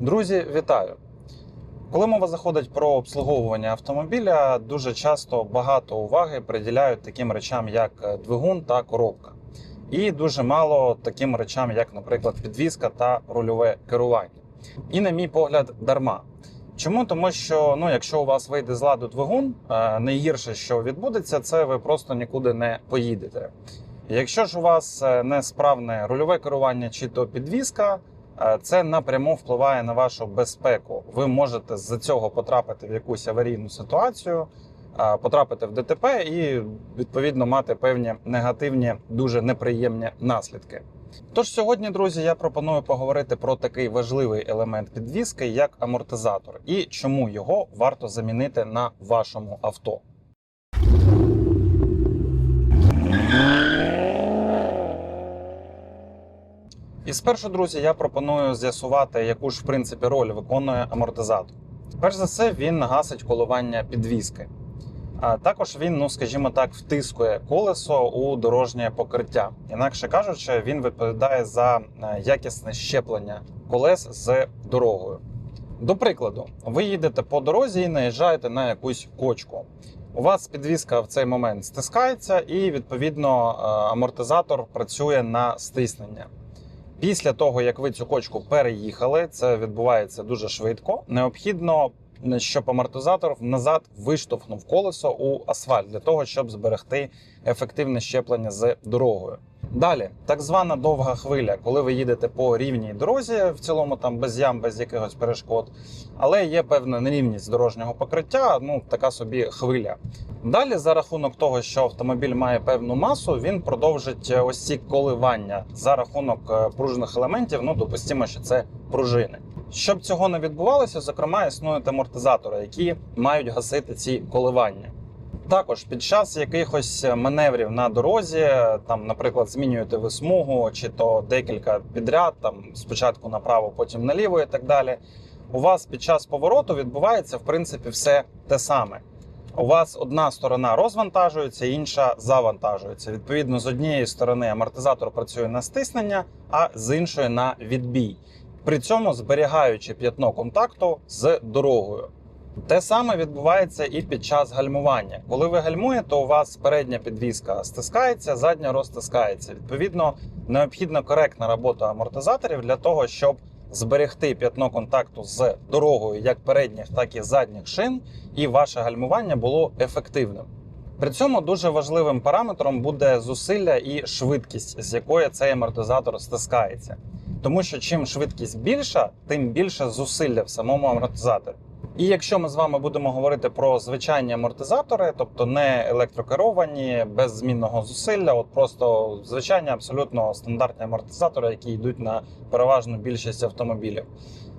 Друзі, вітаю! Коли мова заходить про обслуговування автомобіля, дуже часто багато уваги приділяють таким речам, як е, двигун та коробка. І дуже мало таким речам, як, наприклад, підвізка та рульове керування. І, на мій погляд, дарма. Чому? Тому що ну, якщо у вас вийде з ладу двигун, е, найгірше, що відбудеться, це ви просто нікуди не поїдете. Якщо ж у вас е, несправне рульове керування чи то підвізка, це напряму впливає на вашу безпеку. Ви можете з-за цього потрапити в якусь аварійну ситуацію, е, потрапити в ДТП і відповідно мати певні негативні, дуже неприємні наслідки. Тож сьогодні, друзі, я пропоную поговорити про такий важливий елемент підвізки, як амортизатор, і чому його варто замінити на вашому авто. І спершу, друзі, я пропоную з'ясувати, яку ж в принципі роль виконує амортизатор. Перш за все, він гасить коливання підвіски. А також він, ну скажімо так, втискує колесо у дорожнє покриття. Інакше кажучи, він відповідає за е, якісне щеплення колес з дорогою. До прикладу, ви їдете по дорозі і наїжджаєте на якусь кочку. У вас підвіска в цей момент стискається, і відповідно е, амортизатор працює на стиснення. Після того, як ви цю кочку переїхали, це відбувається дуже швидко. Необхідно, щоб амортизатор назад виштовхнув колесо у асфальт для того, щоб зберегти ефективне щеплення з дорогою. Далі, так звана довга хвиля, коли ви їдете по рівній дорозі, в цілому там без ям, без якихось перешкод, але є певна нерівність дорожнього покриття, ну така собі хвиля. Далі, за рахунок того, що автомобіль має певну масу, він продовжить е, ось ці коливання за рахунок е, пружних елементів. Ну, допустимо, що це пружини. Щоб цього не відбувалося, зокрема, існують амортизатори, які мають гасити ці коливання. Також під час якихось маневрів на дорозі, там, наприклад, змінюєте ви смугу, чи то декілька підряд, там спочатку направо, потім наліво і так далі. У вас під час повороту відбувається в принципі все те саме. У вас одна сторона розвантажується, інша завантажується. Відповідно, з однієї сторони амортизатор працює на стиснення, а з іншої на відбій. При цьому зберігаючи п'ятно контакту з дорогою. Те саме відбувається і під час гальмування. Коли ви гальмуєте, у вас передня підвіска стискається, задня розтискається. Відповідно, необхідна коректна робота амортизаторів для того, щоб зберегти п'ятно контакту з дорогою як передніх, так і задніх шин, і ваше гальмування було ефективним. При цьому дуже важливим параметром буде зусилля і швидкість, з якої цей амортизатор стискається. Тому що чим швидкість більша, тим більше зусилля в самому амортизаторі. І якщо ми з вами будемо говорити про звичайні амортизатори, тобто не електрокеровані, без змінного зусилля, от просто звичайні абсолютно стандартні амортизатори, які йдуть на переважну більшість автомобілів.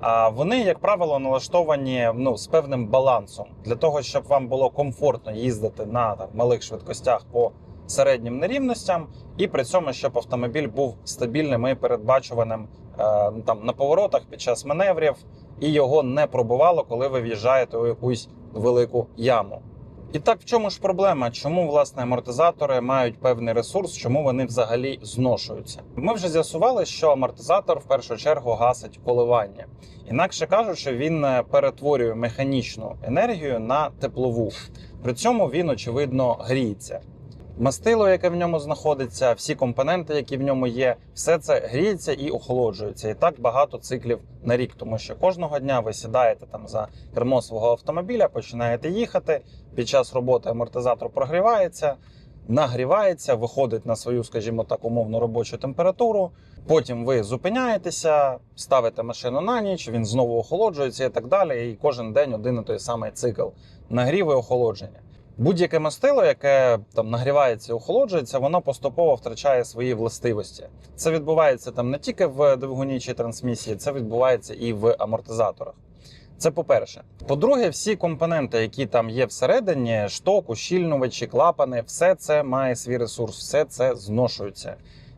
А вони, як правило, налаштовані ну, з певним балансом для того, щоб вам було комфортно їздити на там, малих швидкостях по середнім нерівностям, і при цьому, щоб автомобіль був стабільним і передбачуваним е, там на поворотах під час маневрів, і його не пробувало, коли ви в'їжджаєте у якусь велику яму. І так, в чому ж проблема? Чому власне амортизатори мають певний ресурс, чому вони взагалі зношуються? Ми вже з'ясували, що амортизатор в першу чергу гасить коливання, інакше кажучи, він е, перетворює механічну енергію на теплову. При цьому він очевидно гріється. Мастило, яке в ньому знаходиться, всі компоненти, які в ньому є, все це гріється і охолоджується. І так багато циклів на рік, тому що кожного дня ви сідаєте там за кермо свого автомобіля, починаєте їхати. Під час роботи амортизатор прогрівається, нагрівається, виходить на свою, скажімо так, умовну робочу температуру. Потім ви зупиняєтеся, ставите машину на ніч, він знову охолоджується і так далі. І кожен день один і той самий цикл нагрів і охолодження. Будь-яке мастило, яке там нагрівається охолоджується, воно поступово втрачає свої властивості. Це відбувається там не тільки в двигуні чи трансмісії, це відбувається і в амортизаторах. Це по-перше. По-друге, всі компоненти, які там є всередині, шток, ущільнювачі, клапани, все це має свій ресурс, все це зношується.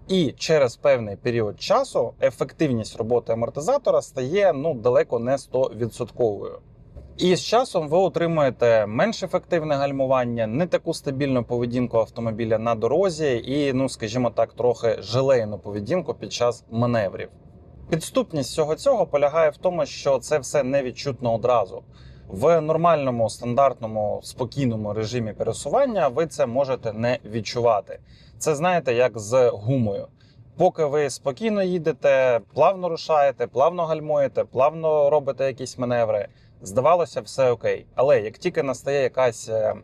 І через певний період часу ефективність роботи амортизатора стає ну далеко не 100%. І з часом ви отримуєте менш ефективне гальмування, не таку стабільну поведінку автомобіля на дорозі, і, ну скажімо так, трохи желейну поведінку під час маневрів. Підступність всього цього полягає в тому, що це все невідчутно одразу. В нормальному, стандартному, спокійному режимі пересування ви це можете не відчувати. Це знаєте, як з гумою. Поки ви спокійно їдете, плавно рушаєте, плавно гальмуєте, плавно робите якісь маневри, здавалося, все окей. Але як тільки настає якась е,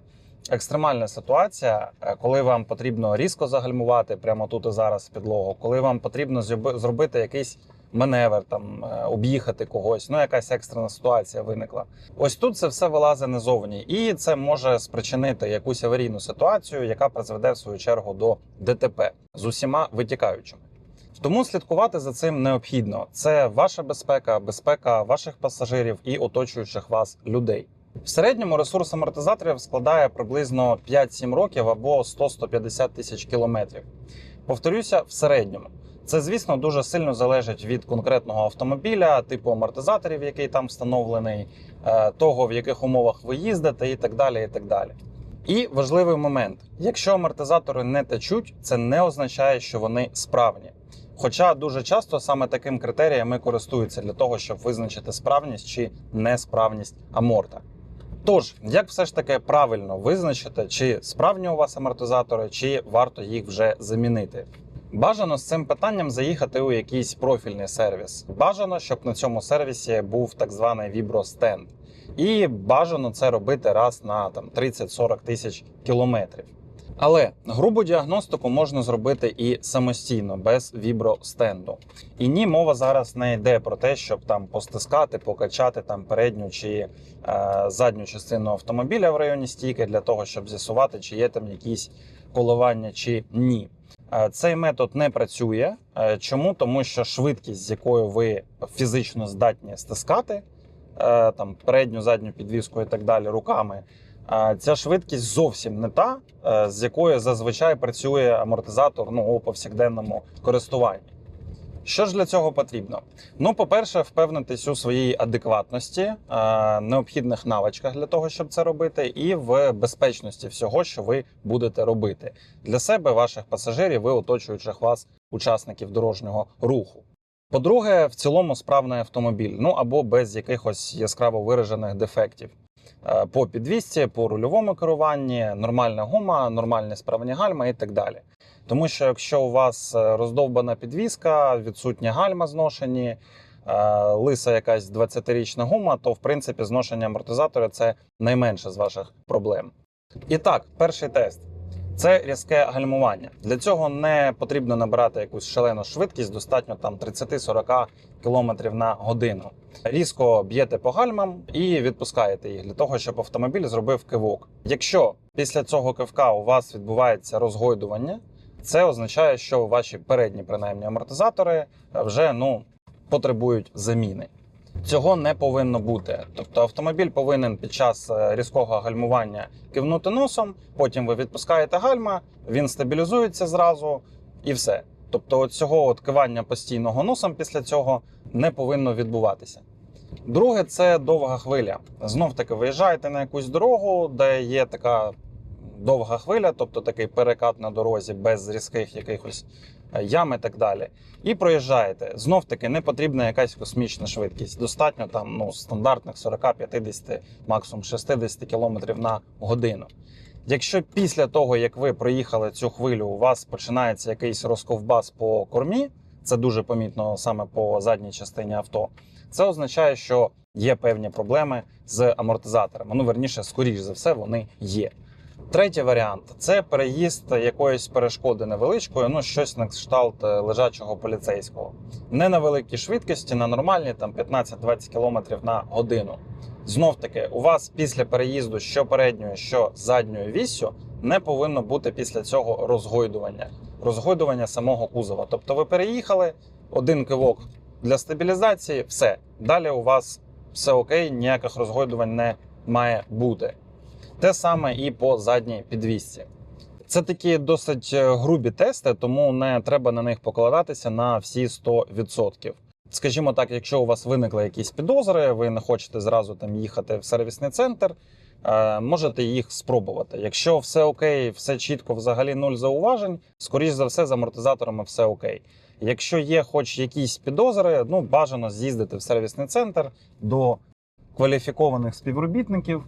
екстремальна ситуація, е, коли вам потрібно різко загальмувати прямо тут і зараз підлогу, коли вам потрібно зробити якийсь маневр, там е, об'їхати когось, ну якась екстрена ситуація виникла. Ось тут це все вилазить назовні, і це може спричинити якусь аварійну ситуацію, яка призведе в свою чергу до ДТП з усіма витікаючими. Тому слідкувати за цим необхідно. Це ваша безпека, безпека ваших пасажирів і оточуючих вас людей. В середньому ресурс амортизаторів складає приблизно 5-7 років або 100-150 тисяч кілометрів. Повторюся, в середньому. Це, звісно, дуже сильно залежить від конкретного автомобіля, типу амортизаторів, який там встановлений, е, того, в яких умовах ви їздите, і так далі. І так далі. І важливий момент: якщо амортизатори не течуть, це не означає, що вони справні. Хоча дуже часто саме таким критерієм і користуються для того, щоб визначити справність чи несправність аморта. Тож, як все ж таки правильно визначити, чи справні у вас амортизатори, чи варто їх вже замінити? Бажано з цим питанням заїхати у якийсь профільний сервіс. Бажано, щоб на цьому сервісі був так званий вібростенд. І бажано це робити раз на там 30-40 тисяч кілометрів. Але грубу діагностику можна зробити і самостійно, без вібростенду. І ні, мова зараз не йде про те, щоб там постискати, покачати там передню чи е, задню частину автомобіля в районі стійки для того, щоб з'ясувати, чи є там якісь коливання чи ні. Е, Цей метод не працює. Е, Чому? Тому що швидкість, з якою ви фізично здатні стискати е, там передню, задню підвіску і так далі руками. Ця швидкість зовсім не та, е, з якою зазвичай працює амортизатор ну, у повсякденному користуванні. Що ж для цього потрібно? Ну, по-перше, впевнитись у своїй адекватності, е, необхідних навичках для того, щоб це робити, і в безпечності всього, що ви будете робити для себе, ваших пасажирів і оточуючих вас учасників дорожнього руху. По-друге, в цілому справний автомобіль, ну або без якихось яскраво виражених дефектів. Е, По підвісці, по рульовому керуванні, нормальна гума, нормальні справні гальма і так далі. Тому що якщо у вас е, роздовбана підвіска, відсутня гальма зношені, е, лиса якась 20-річна гума, то в принципі зношення амортизатора це найменше з ваших проблем. І так, перший тест. Це різке гальмування. Для цього не потрібно набирати якусь шалену швидкість, достатньо там 30-40 км на годину. Різко б'єте по гальмам і відпускаєте їх для того, щоб автомобіль зробив кивок. Якщо після цього кивка у вас відбувається розгойдування, це означає, що ваші передні принаймні амортизатори вже ну потребують заміни. Цього не повинно бути. Тобто автомобіль повинен під час е, різкого гальмування кивнути носом, потім ви відпускаєте гальма, він стабілізується зразу і все. Тобто, от цього от кивання постійного носом після цього не повинно відбуватися. Друге, це довга хвиля. Знов таки виїжджаєте на якусь дорогу, де є така довга хвиля, тобто такий перекат на дорозі без різких якихось е, ям і так далі. І проїжджаєте. Знов таки не потрібна якась космічна швидкість. Достатньо там ну, стандартних 40-50, максимум 60 км на годину. Якщо після того, як ви проїхали цю хвилю, у вас починається якийсь розковбас по кормі, це дуже помітно саме по задній частині авто. Це означає, що є певні проблеми з амортизаторами. Ну, верніше, скоріш за все, вони є. Третій варіант це переїзд якоїсь перешкоди невеличкою, ну щось на кшталт е, лежачого поліцейського. Не на великій швидкості, на нормальній, там 15-20 км на годину. Знов таки, у вас після переїзду що передньою, що задньою віссю не повинно бути після цього розгойдування, розгойдування самого кузова. Тобто ви переїхали, один кивок для стабілізації, все. Далі у вас все окей, ніяких розгойдувань не має бути. Те саме і по задній підвісці. Це такі досить е, грубі тести, тому не треба на них покладатися на всі 100%. Скажімо так, якщо у вас виникли якісь підозри, ви не хочете зразу там їхати в сервісний центр, е, можете їх спробувати. Якщо все окей, все чітко, взагалі нуль зауважень, скоріш за все, з амортизаторами все окей. Якщо є хоч якісь підозри, ну бажано з'їздити в сервісний центр до кваліфікованих співробітників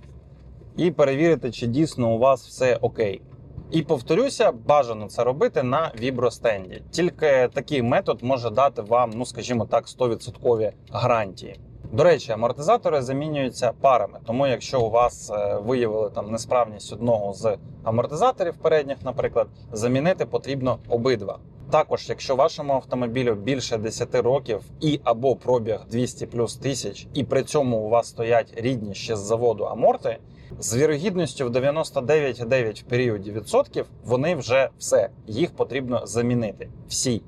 і перевірити, чи дійсно у вас все окей. І повторюся, бажано це робити на вібростенді. Тільки такий метод може дати вам, ну скажімо так, 100% гарантії. До речі, амортизатори замінюються парами, тому якщо у вас е, виявили там несправність одного з амортизаторів передніх, наприклад, замінити потрібно обидва. Також, якщо вашому автомобілю більше 10 років і або пробіг 200 плюс тисяч, і при цьому у вас стоять рідні ще з заводу аморти, з вірогідністю в 99,9 в періоді відсотків вони вже все, їх потрібно замінити. Всі.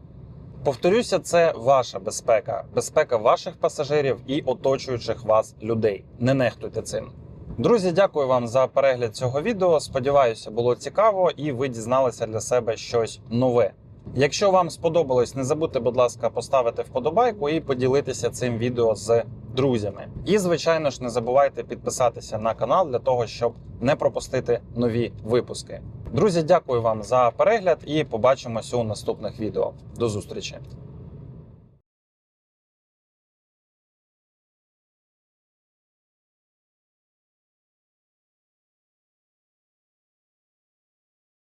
Повторюся, це ваша безпека, безпека ваших пасажирів і оточуючих вас людей. Не нехтуйте цим. Друзі, дякую вам за перегляд цього відео. Сподіваюся, було цікаво і ви дізналися для себе щось нове. Якщо вам сподобалось, не забудьте, будь ласка, поставити вподобайку і поділитися цим відео з друзями. І, звичайно ж, не забувайте підписатися на канал для того, щоб не пропустити нові випуски. Друзі, дякую вам за перегляд і побачимось у наступних відео. До зустрічі!